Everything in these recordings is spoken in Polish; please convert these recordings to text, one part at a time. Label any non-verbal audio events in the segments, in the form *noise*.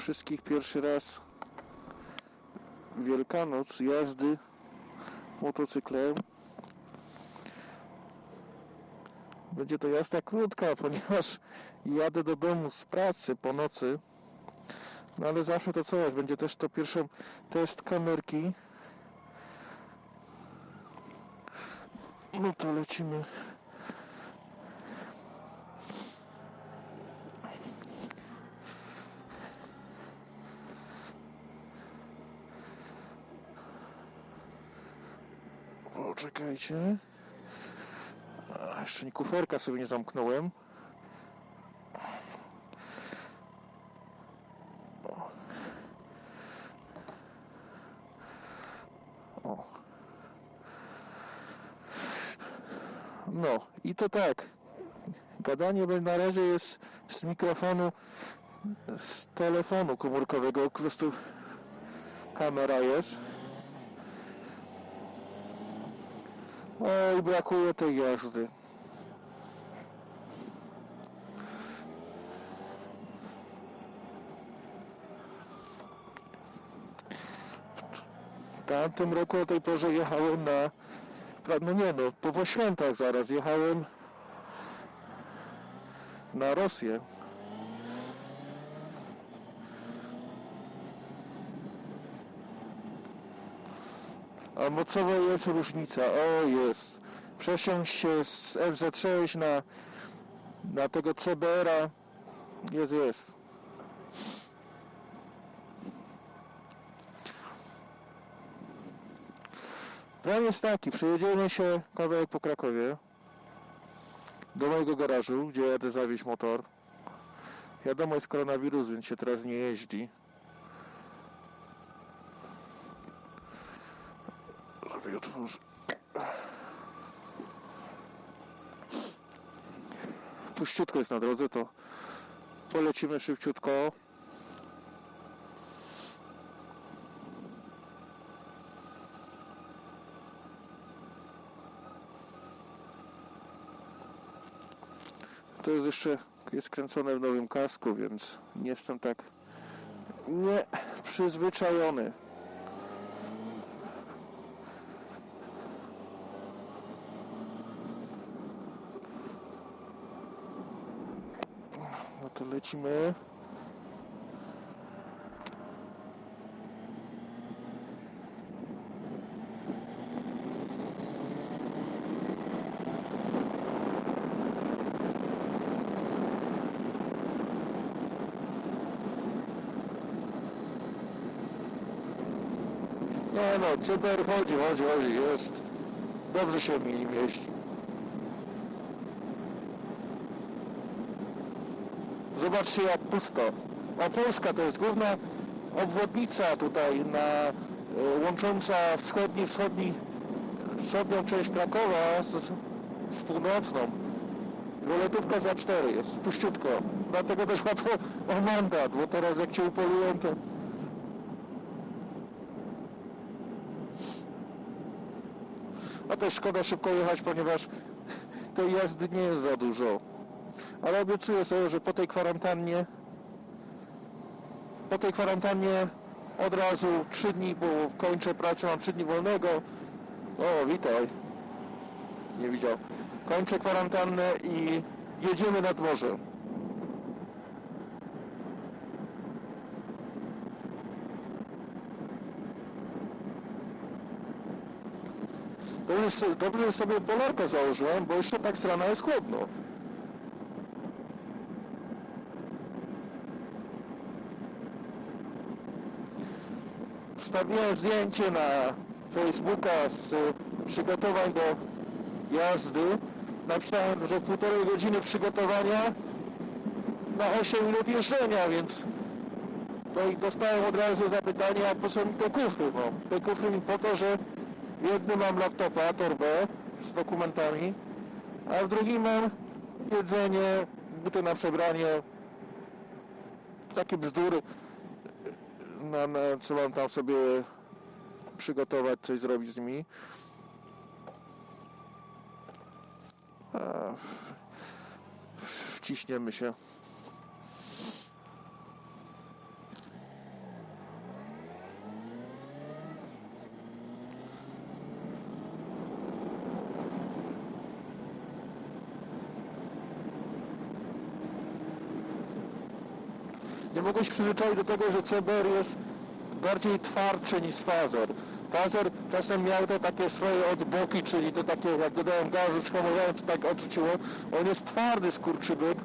wszystkich pierwszy raz Wielkanoc jazdy motocyklem. Będzie to jazda krótka, *laughs* ponieważ jadę do domu z pracy po nocy. No ale zawsze to coś, będzie też to pierwszy test kamerki. No to lecimy. Czekajcie. Jeszcze nie kuferka sobie nie zamknąłem. O. No i to tak. Gadanie na razie jest z mikrofonu, z telefonu komórkowego, po prostu kamera jest. Oj, brakuje tej jazdy. W tamtym roku o tej porze jechałem na... No nie no, po, po świętach zaraz jechałem na Rosję. A mocowo jest różnica. O, jest. Przesiąść się z FZ6 na, na tego CBR-a. Jest, jest. Plan jest taki. Przejedziemy się kawałek po Krakowie. Do mojego garażu, gdzie jadę zawieźć motor. Wiadomo, jest koronawirus, więc się teraz nie jeździ. Otworzyć. Puściutko jest na drodze, to polecimy szybciutko. To jest jeszcze jest kręcone w nowym kasku, więc nie jestem tak nie przyzwyczajony. No to lecimy. Nie no, cyber chodzi, chodzi, chodzi, jest. Dobrze się mi jeździ. Zobaczcie jak pusto. A Polska to jest główna obwodnica tutaj na y, łącząca wschodni, wschodni, wschodnią część Krakowa z, z północną. Roletówka za 4 jest, puściutko. Dlatego też łatwo o mandat, bo teraz jak cię upolują to... A też szkoda szybko jechać, ponieważ tej jazdy nie jest za dużo. Ale obiecuję sobie, że po tej kwarantannie po tej kwarantannie od razu 3 dni, bo kończę pracę, mam 3 dni wolnego. O, witaj. Nie widział. Kończę kwarantannę i jedziemy nad morze. Jest dobrze, że sobie polarkę założyłem, bo jeszcze tak z rana jest chłodno. Wstawiłem zdjęcie na Facebooka z y, przygotowań do jazdy. Napisałem, że półtorej godziny przygotowania na 8 minut jeżdżenia, więc no i dostałem od razu zapytanie, a po co mi te kufry? No, te kufry mi po to, że w jednym mam laptopa, torbę z dokumentami, a w drugim mam jedzenie, buty na przebranie, takie bzdury, na, na, mam tam sobie przygotować, coś zrobić z nimi. A, wciśniemy się. Nie mogę się przyzwyczaić do tego, że CBR jest bardziej twardszy niż Fazer. Fazer czasem miał te takie swoje odboki, czyli to takie, jak dodałem gazu, przyhamowałem, to tak odrzuciło. On jest twardy skurczybyk.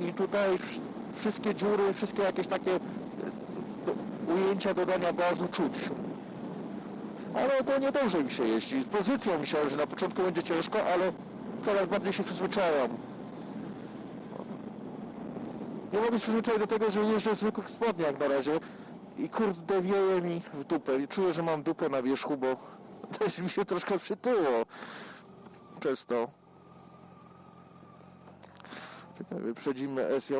I tutaj wsz- wszystkie dziury, wszystkie jakieś takie e, ujęcia dodania gazu czuć. Ale to niedobrze mi się jeździ. Z pozycją myślałem, że na początku będzie ciężko, ale coraz bardziej się przyzwyczajam. Nie mogę się przyzwyczaić do tego, że jeżdżę w zwykłych spodniach na razie i kurde wieje mi w dupę i czuję, że mam dupę na wierzchu, bo *laughs* też mi się troszkę przytyło przez to. Czekaj, wyprzedzimy SJ.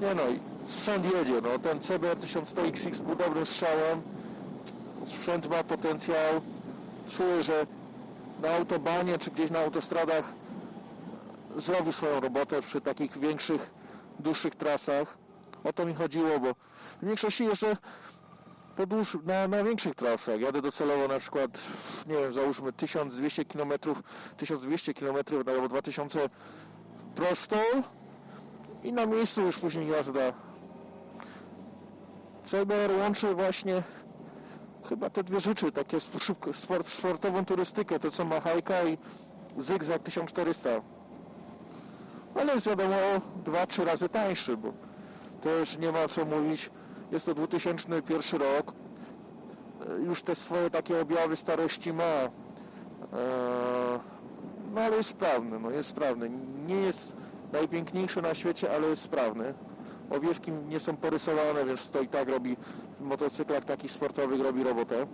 Nie no, sprzęt jedzie, no ten CBR 1100XX był dobrym strzałem. Sprzęt ma potencjał. Czuję, że na autobanie czy gdzieś na autostradach zrobi swoją robotę przy takich większych, dłuższych trasach. O to mi chodziło, bo w większości jeszcze po dłuż, na, na większych trasach. Jadę docelowo na przykład, nie wiem, załóżmy 1200 km, 1200 km albo 2000 prosto i na miejscu już później jazda. CBR łączy właśnie chyba te dwie rzeczy, takie sp- sport, sportową turystykę, to co ma Hajka i Zygzak 1400. Ale jest wiadomo 2-3 razy tańszy, bo też nie ma co mówić. Jest to 2001 rok. E, Już te swoje takie objawy starości ma. Eee, No ale jest sprawny, no jest sprawny. Nie jest najpiękniejszy na świecie, ale jest sprawny. Owiewki nie są porysowane, więc to i tak robi w motocyklach takich sportowych robi robotę.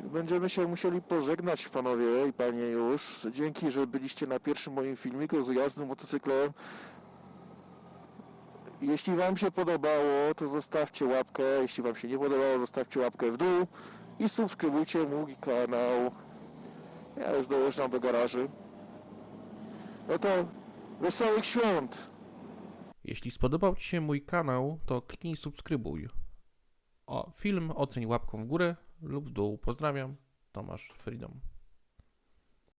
Będziemy się musieli pożegnać panowie i panie już. Dzięki, że byliście na pierwszym moim filmiku z jazdy motocyklem. Jeśli wam się podobało, to zostawcie łapkę. Jeśli wam się nie podobało, zostawcie łapkę w dół i subskrybujcie mój kanał. Ja już dojeżdżam do garaży. No to wesołych świąt! Jeśli spodobał Ci się mój kanał, to kliknij subskrybuj. O film oceń łapką w górę lub w dół. Pozdrawiam, Tomasz Freedom.